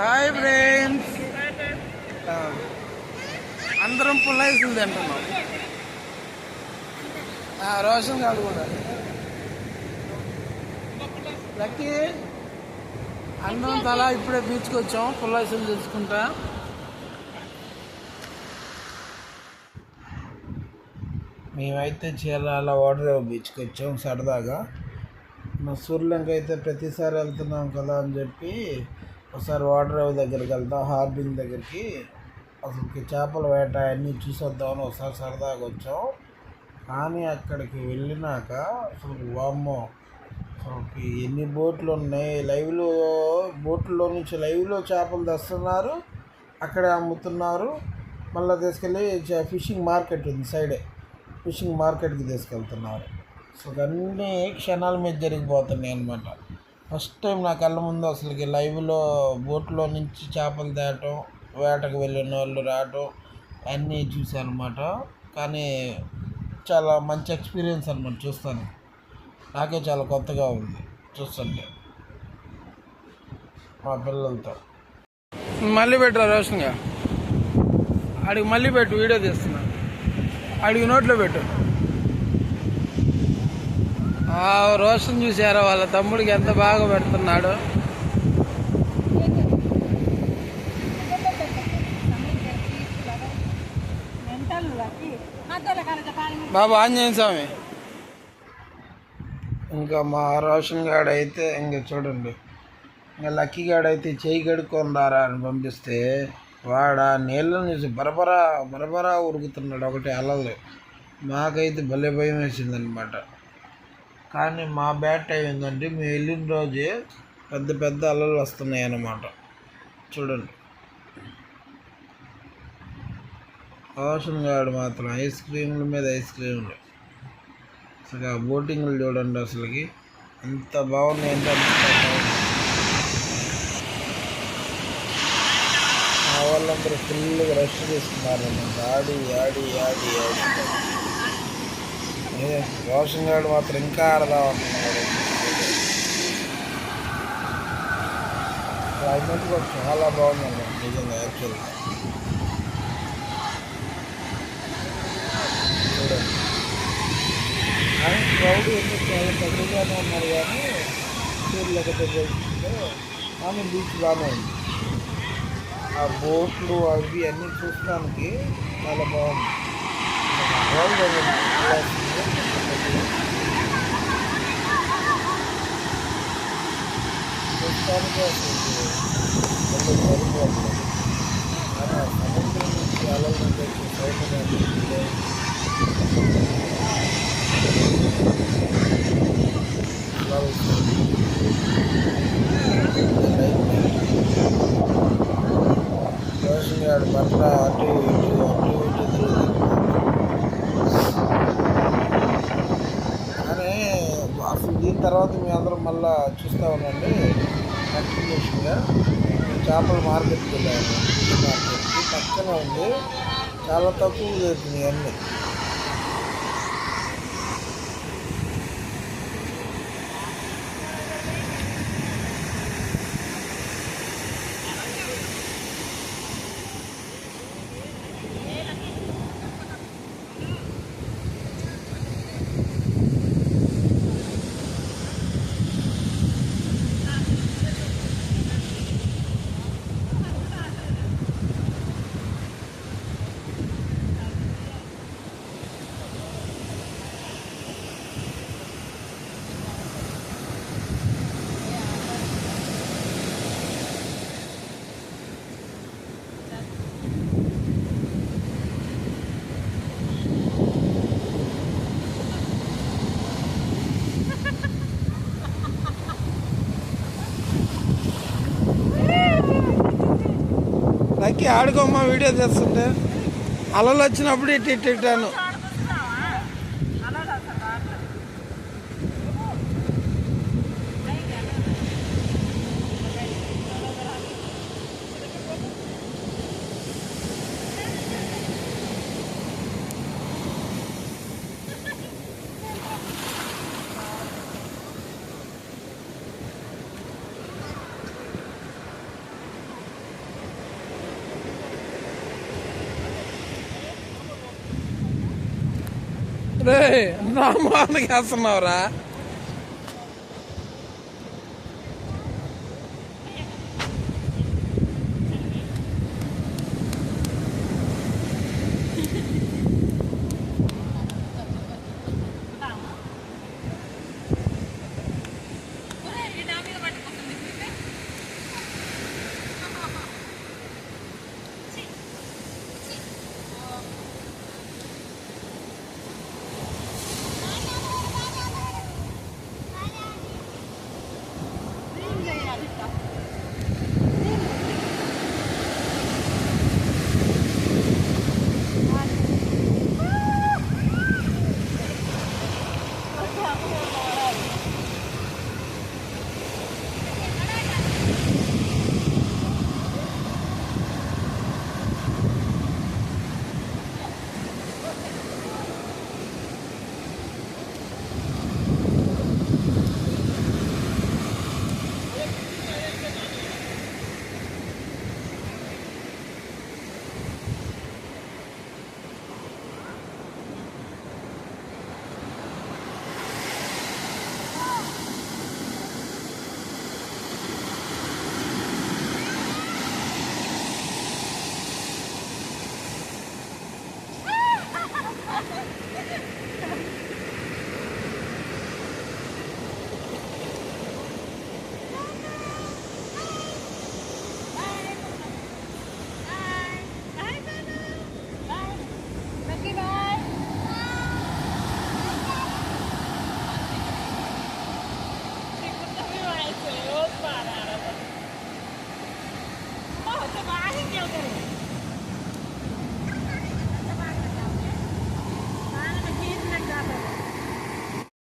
Hi friends ah. అందరం పుల్లైసులు తింటున్నాం. రోషన్ కాదు కూడా. లక్కీ అందరం తలా ఇప్పుడే బీచ్కి వచ్చాం పుల్లైసులు తెచ్చుకుంటా. మేమైతే చీరాల వాటర్ బీచ్కి వచ్చాం సరదాగా. మా సూర్యలంక అయితే ప్రతిసారి వెళ్తున్నాం కదా అని చెప్పి ఒకసారి వాటర్ దగ్గరికి వెళ్తాం హార్బింగ్ దగ్గరికి. అసలుకి చేపల వేట అన్నీ చూసొద్దామని ఒకసారి సరదాగా వచ్చాం. కానీ అక్కడికి వెళ్ళినాక అసలు వామ్మో అసలుకి ఎన్ని బోట్లు ఉన్నాయి? లైవ్లో బోట్లో నుంచి లైవ్లో చేపలు తెస్తున్నారు. అక్కడే అమ్ముతున్నారు. మళ్ళీ తీసుకెళ్ళి ఫిషింగ్ మార్కెట్ ఉంది సైడే. ఫిషింగ్ మార్కెట్కి తీసుకెళ్తున్నారు. సో అన్నీ క్షణాల మీద జరిగిపోతున్నాయి అనమాట ఫస్ట్ టైం నా కళ్ళ ముందు అసలుకి లైవ్లో బోట్లో నుంచి చేపలు తేటం వేటకు వెళ్ళిన వాళ్ళు రావటం అన్నీ చూశాను అనమాట కానీ చాలా మంచి ఎక్స్పీరియన్స్ అనమాట చూస్తాను. నాకే చాలా కొత్తగా ఉంది చూస్తుంటే. మా పిల్లలతో. మళ్ళీ పెట్టరా రోషన్గా? అడిగి మళ్ళీ పెట్టు వీడియో తీస్తున్నా. అడిగి నోట్లో పెట్టు. రోషన్ చూసారా వాళ్ళ తమ్ముడికి ఎంత బాగా పెడుతున్నాడు. బాబు ఆంజనేయ స్వామి. ఇంకా మా రోషన్ గాడు అయితే ఇంకా చూడండి. ఇంకా లక్కీ గాడు అయితే చేయి కడుక్కొని రారా అని పంపిస్తే వాడు ఆ నీళ్ళ నుంచి బరబరా బరబరా ఉరుకుతున్నాడు. ఒకటి అలలు. మాకైతే భలే భయం వేసిందనమాట కానీ మా బ్యాట్ టైం ఏంటంటే మేము వెళ్ళిన రోజే పెద్ద పెద్ద అలలు వస్తున్నాయి అన్నమాట. చూడండి. రోషన్ గాడు మాత్రం ఐస్ క్రీముల మీద ఐస్ క్రీములు అసలు ఆ బోటింగ్లు చూడండి అసలుకి. ఎంత బాగున్నాయి అంటే అంత బాగుంది మా వాళ్ళందరూ ఫుల్గా రష్ చేస్తున్నారు అన్నమాట ఆడి ఆడి ఆడి ఆడి. రోషన్ గారు మాత్రం ఇంకా ఆడదాం అంటున్నాడు క్లైమేట్ కూడా చాలా బాగుందండి నిజంగా యాక్చువల్గా చూడండి క్రౌడ్ ఎందుకు చాలా తక్కువగానే ఉన్నారు కానీ సూర్యులకి పోల్చుకుంటే కానీ బీచ్ బాగానే ఉంది ఆ బోట్లు అవి అన్నీ చూడడానికి చాలా బాగుంది క్రౌడ్ అనేది చాలా ఉంది. చూడటానికి అసలు ఒళ్ళు సరిపోతుంది కానీ ఆ సముద్రం నుంచి అలల నుంచి వచ్చే సౌండ్ కానీ రోషన్ గారు భర్త అటు ఇటు అటు ఇటు తిరుగుతున్నాడు కానీ అసలు దీని తర్వాత మీ అందరం చూస్తూ ఉండండి కంటిన్యూషన్గా చేపల మార్కెట్కి వెళ్ళాము మార్కెట్కి పక్కనే ఉంది. చాలా తక్కువ దొరుకుతున్నాయి అన్నీ లక్కి ఆడుకోమ్మా వీడియో తెస్తుంటే. అలలు వచ్చినప్పుడు ఇటు ఇటు రే నా మాటకి వేస్తున్నావురా.